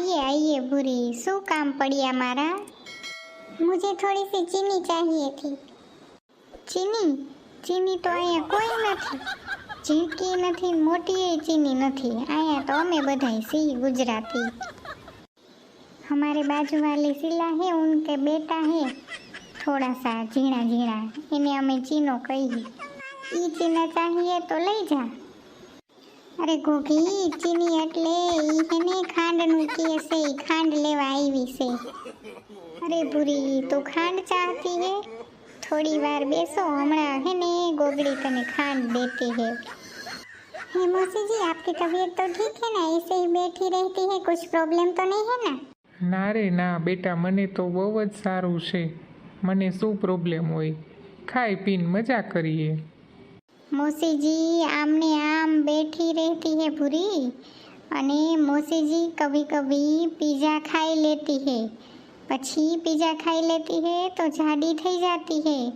आइए आइए भूरी શું काम पड़ी हमारा मुझे थोड़ी सी चीनी चाहिए थी। चीनी? चीनी तो अँ कोई नहीं ઝીકી नहीं मोटी चीनी नहीं અહીંયા तो अमे बधाई सी गुजराती हमारे बाजू वाली सिला है उनके बेटा है थोड़ा सा झीणा झीणा इन्हें हमें चीनो कही ई चीना चाहिए तो ले जा અરે ઘોઘી ચીની એટલે ઈ હે ને ખાંડનું કહે છે ઈ ખાંડ લેવા આવી છે અરે ભૂરી તું ખાંડ ચાહતી હે થોડી વાર બેસો હમણાં है ને गोगड़ी तने खांड देती है हे मौसी जी आपकी तबीयत तो ठीक है ना ऐसे ही बैठी रहती है कुछ प्रॉब्लम तो नहीं है ना ના રે ના બેટા મને તો બહુ જ સારું છે મને શું પ્રોબ્લેમ હોય ખાઈ પીને મજા કરીએ મોસીજી આમને આમ બેઠી રહેતી હે ભૂરી અને મોસીજી કભી કભી પીઝા ખાઈ લેતી હે. પછી પીઝા ખાઈ લેતી હે તો જાડી થઈ જતી હે.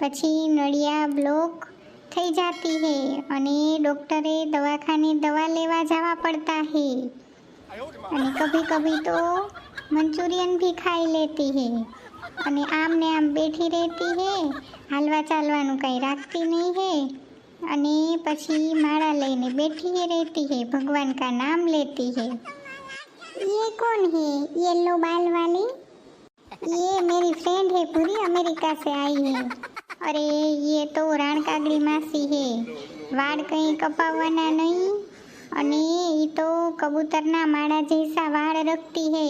પછી નળિયા બ્લોક થઈ જતી હે અને ડૉક્ટરે દવાખાને દવા લેવા જવા પડતા હે. અને કભી કભી તો મંચુરિયન ભી ખાઈ લેતી હે. અને આમને આમ બેઠી રહેતી હે. હાલવા ચાલવાનું કંઈ રાખતી નહીં હે. અને પછી માળા લઈને બેઠી रहती है भगवान का नाम लेती है ये कौन है येलो बाल वाली ये मेरी फ्रेंड है पूरी अमेरिका से आई है अरे ये तो રાણકાગડી માસી હે વાળ કંઈ કપાવવાના નહીં અને એ તો કબૂતરના માળા જૈસા વાળ રખતી है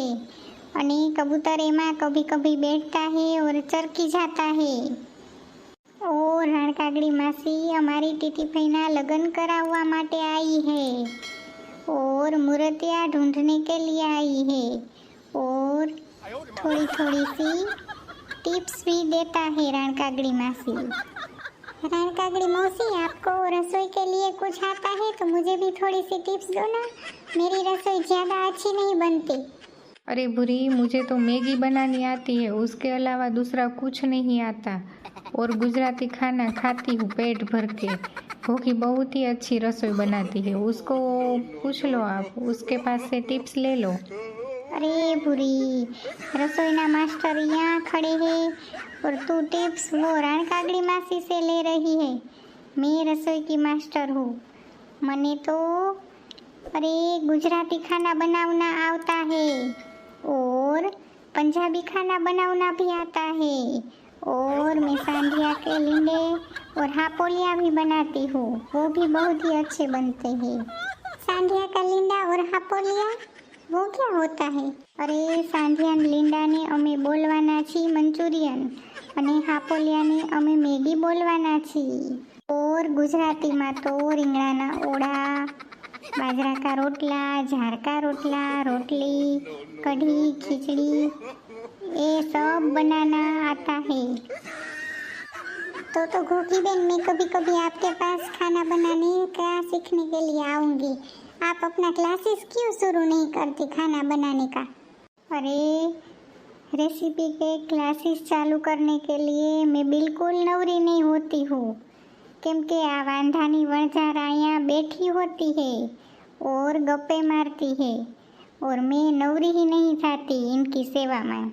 અને કબૂતર એમાં કભી કભી બેઠતા है और ચરકી જાતા है ઓ રાણકાગડી માસી અમારી ટીટીભાઈના લગ્ન કરાવવા માટે आई है और मूर्तियाँ ढूंढने के लिए आई है और थोड़ी थोड़ी सी टिप्स भी देता है राणकागड़ी मासी राणकागड़ी मौसी आपको रसोई के लिए कुछ आता है तो मुझे भी थोड़ी सी टिप्स दो ना मेरी रसोई ज़्यादा अच्छी नहीं बनती अरे बुरी मुझे तो मैगी बनानी आती है उसके अलावा दूसरा कुछ नहीं आता और गुजराती खाना खाती हूँ पेट भर के भूखी बहुत ही अच्छी रसोई बनाती है उसको पूछ लो आप उसके पास से टिप्स ले लो अरे बुरी रसोईना मास्टर यहाँ खड़े हैं और तू टिप्स वो राणकागड़ी मासी से ले रही है मैं रसोई की मास्टर हूँ मने तो अरे गुजराती खाना बनाना आता है और पंजाबी खाना बनाना भी आता है और मैं सांधिया के लिंडे और हापोलिया भी बनाती हूँ वो भी बहुत ही अच्छे बनते हैं सांधिया का लिंडा और हापोलिया वो क्या होता है અરે સાંધિયાન લીંડાને અમે બોલવાના છીએ મંચુરિયન અને હાપોલિયાને અમે મેગી બોલવાના છીએ ઓર ગુજરાતીમાં તો રીંગણાના ઓળા બાજરા કા રોટલા ઝાડકા રોટલા રોટલી कढ़ी खिचड़ी ये सब बनाना आता है तो तो गोगी बहन मैं कभी कभी आपके पास खाना बनाने का सीखने के लिए आऊंगी आप अपना क्लासेस क्यों शुरू नहीं करती खाना बनाने का अरे रेसिपी के क्लासेस चालू करने के लिए मैं बिल्कुल नवरी नहीं होती हूँ કેમ કે આ વાંધાની વણઝાર અહીંયા બેઠી होती है और गप्पे मारती है और मैं नवरी ही नहीं जाती इनकी सेवा में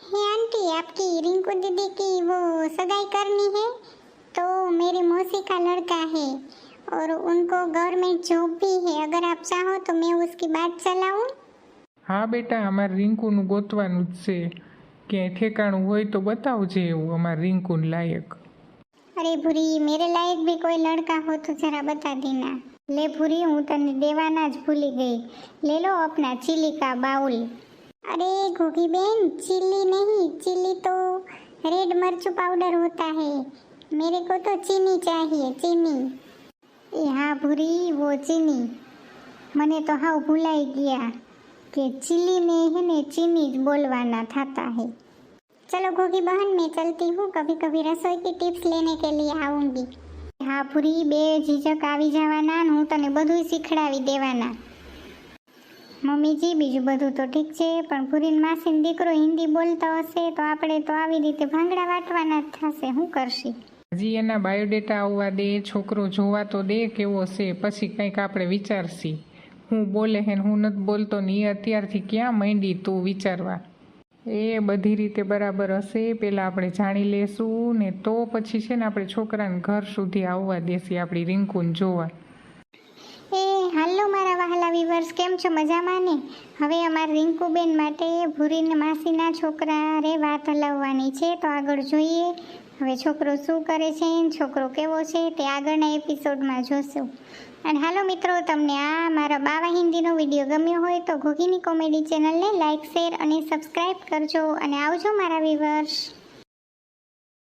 हे आंटी आपकी रिंकू दीदी की वो सगाई करनी है तो मेरी मौसी का लड़का है और उनको गवर्नमेंट जॉब भी है अगर आप चाहो तो मैं उसकी बात चलाऊं હા બેટા અમારે રિંકુનું ગોતવાનું જ છે ક્યાંય ઠેકાણું હોય તો બતાવજે એવું અમારે રિંકુન લાયક अरे भूरी मेरे लायक भी कोई लड़का हो तो जरा बता देना ले भूरी हूँ तने देवाना ज भूली गई ले लो अपना चिली का बाउल अरे घोगी बहन चिल्ली नहीं चिल्ली तो रेड मर्च पाउडर होता है मेरे को तो चीनी चाहिए चीनी એ હા ભૂરી वो ચીની મને તો હાવ ભૂલાઈ ગયા કે ચીલીને હે ને ચીની જ બોલવાના થતા है चलो घोगी बहन मैं चलती हूँ कभी कभी रसोई की टिप्स लेने के लिए आऊंगी હા પૂરી બે ઝીઝક આવી જવાના ને હું તને બધું શીખડાવી દેવાના મમ્મીજી, બીજું બધું તો ઠીક છે, પણ પૂરીન માસીન દીકરો હિન્દી બોલતો હશે, તો આપણે તો આવી રીતે ભાંગડા વાટવાના જ થશે. શું કરશી? હજી એના બાયોડેટા આવવા દે, છોકરો જોવા તો દે કેવો છે, પછી કંઈક આપણે વિચારશી. હું બોલે હે હું નથી બોલતો ને એ અત્યારથી ક્યાં માંડી તું વિચારવા? એ બધી રીતે બરાબર હશે પહેલાં આપણે જાણી લેશું ને તો પછી છે ને આપણે છોકરાને ઘર સુધી આવવા દેશી આપણી રિંકુને જોવા. એ હાલો મારા વહાલા વિવર્સ કેમ છો? મજામાં ને? હવે અમારા રિંકુબેન માટે ભૂરીને માસીના છોકરા રે વાત હલાવવાની છે, તો આગળ જોઈએ. હવે છોકરો શું કરે છે, છોકરો કેવો છે, તે આગળના એપિસોડમાં જોશું. અને હાલો મિત્રો, તમને આ મારા બાવા હિન્દીનો વીડિયો ગમ્યો હોય તો ઘોઘીની કોમેડી ચેનલને લાઇક શેર અને સબસ્ક્રાઈબ કરજો. અને આવજો મારા વિવર્સ